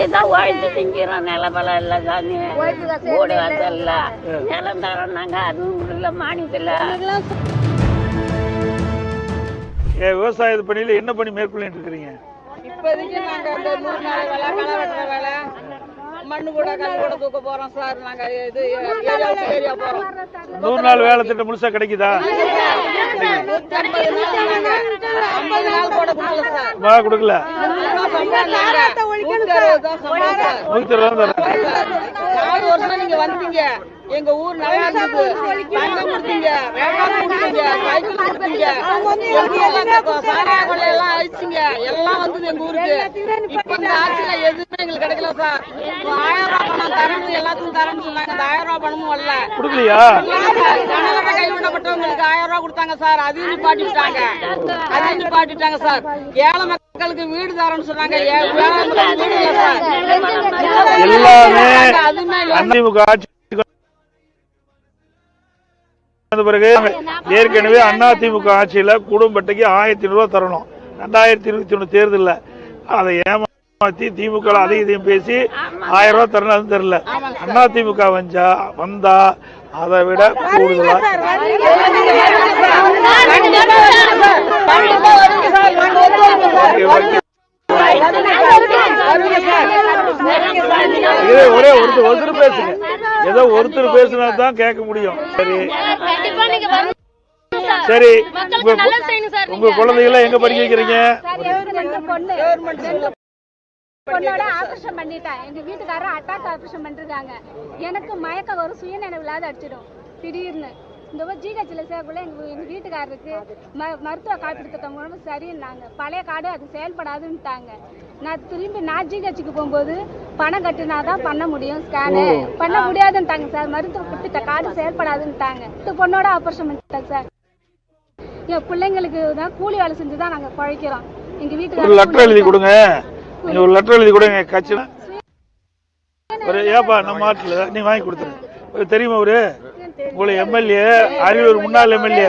ஓடி தான் உழைச்சு திங்கிறோம் நிலபலம் இல்லை சாமி. ஓடி வந்தல்ல நிலம் தரோம் நாங்க. அதுவும் இல்லை மானியத்தில் ஏ, விவசாய பணியில என்ன பணி மேற்கொள்ளிட்டு இருக்கிறீங்க? இப்போதைக்கு நாங்க இந்த நூறு நாள் வேலை களை வெட்டுற வேலை. மண்ணு கூட கல் கூட தூக்க போறோம் சார். நாங்க இது ஏரியா போறோம். நூறு நாள் வேலை திட்டம் முழுசா கிடைக்குதா? நூத்தி ஐம்பது நாள் நாங்க. ஐம்பது நாள் கூட கொடுக்கல சார். வா கொடுக்கல? நாலு வருஷம் நீங்க வந்தீங்க? எங்க ஊர் நல்லா இருந்தது. கொடுத்தீங்க வேளாண் கொடுத்தீங்க சைக்கிள் கொடுத்தீங்க சாராய கொள்ளை எல்லாம் அழிச்சிங்க எல்லாம் வந்தது எங்க ஊருக்கு. இப்ப இந்த ஆட்சியில எதுவுமே எங்களுக்கு கிடைக்கல சார். இப்ப ஆயிரம் ரூபாய் பணம் தரணும் எல்லாத்துக்கும் தரணும் சொன்னாங்க. அந்த ஆயிரம் ரூபாய் பணமும் வரல. கொடுக்கலையா? கனலக கைவிடப்பட்டவங்களுக்கு ஆயிரம் ரூபாய் கொடுத்தாங்க சார். அதையும் நிப்பாட்டிட்டாங்க. அதையும் நிப்பாட்டிட்டாங்க சார். ஏழை மக்களுக்கு வீடு தரேன்னு சொன்னாங்க. எல்லாமே அதிமுக ஆட்சி பிறகு ஏற்கனவே அதிமுக ஆட்சியில குடும்பத்துக்கு ஆயிரத்தி ரூபாய் தரணும். ரெண்டாயிரத்தி இருபத்தி ஒண்ணு தேர்தல்ல. அதை ஏமாத்தி திமுக இதையும் பேசி ஆயிரம் ரூபாய் தரணும் அது தெரியல. அதிமுக வந்தா வந்தா அதை விட கூடுதலா? இதே ஒரே ஒருத்தர் ஒருத்தர் பேசுங்க. ஏதோ ஒருத்தர் பேசினா தான் கேட்க முடியும். சரி. சரி. உங்க உங்க குழந்தைகளை எங்க படிக்க வைக்கிறீங்க? பொண்ணோட ஆபரேஷன் பண்ணிட்டேன். எங்க வீட்டுக்காரர் அட்டாக் ஆபரேஷன் பண்ணிருக்காங்க. எனக்கு மயக்க வரும் சுயநினைவு இல்லாத அடிச்சிடும். திடீர்னு. இந்த ஜிஹெச்ல சேர்க்குள்ள எங்க எங்க வீட்டுக்காரருக்கு ம- மருத்துவ காப்பீடு திட்டம் மூலமா சரின்னாங்க பழைய கார்டு அது செயல்படாதுன்ட்டாங்க. நான் திரும்பி நான் ஜிஹெச்சுக்கு போகும்போது பணம் கட்டினாதான் பண்ண முடியும் ஸ்கேனு பண்ண முடியாதுன்ட்டாங்க சார். மருத்துவ கொடுத்துட்ட கார்டு செயல்படாதுன்ட்டாங்க. இந்த பொண்ணோட ஆபரேஷன் பண்ணிட்டேன் சார். என் பிள்ளைங்களுக்கு தான் கூலி வேலை செஞ்சு தான் நாங்க குழைக்கிறோம். எங்க ஒரு வீட்டுக்காரர் லெட்டர் எழுதி கொடுங்க. நீங்க ஒரு லெட்டர் எழுதி கொடுங்க கட்சினா ஒரு ஏப்பா நம்ம ஆட்ல நீ வாங்கி கொடுத்துரு. ஒரு தெரியுமா அவரு? உங்களை எம்எல்ஏ அரியலூர் முன்னாள் எம்எல்ஏ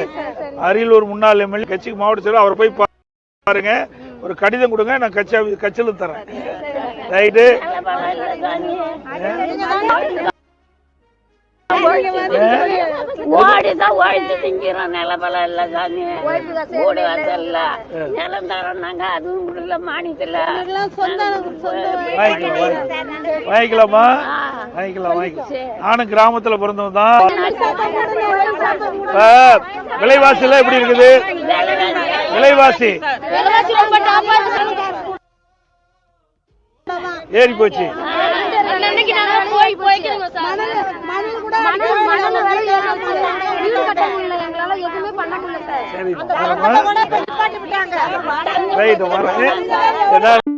அரியலூர் முன்னாள் எம்எல்ஏ கட்சிக்கு மாவட்ட செயலர் அவரை போய் பாருங்க. ஒரு கடிதம் கொடுங்க நான் ஆபீஸ் கட்சியில தரேன். ரைட்டு? நிலபலம் இல்லை சாமி ஓடி தான் உழைச்சு திங்கிறோம் நிலபலம் இல்லை சாமி. ஓடி வந்தல்ல. நிலம் தரோம் நாங்க அதுவும் இல்லை மானியத்தில் வாங்கிக்கலாம் வாங்கி- வாங்கிக்கலாமா? வாங்கிக்கலாம் நானும் கிராமத்துல பிறந்தவன் தான் விலைவாசி எல்லாம் எப்படி இருக்குது? விலைவாசி. ஏறி போச்சு. சார்.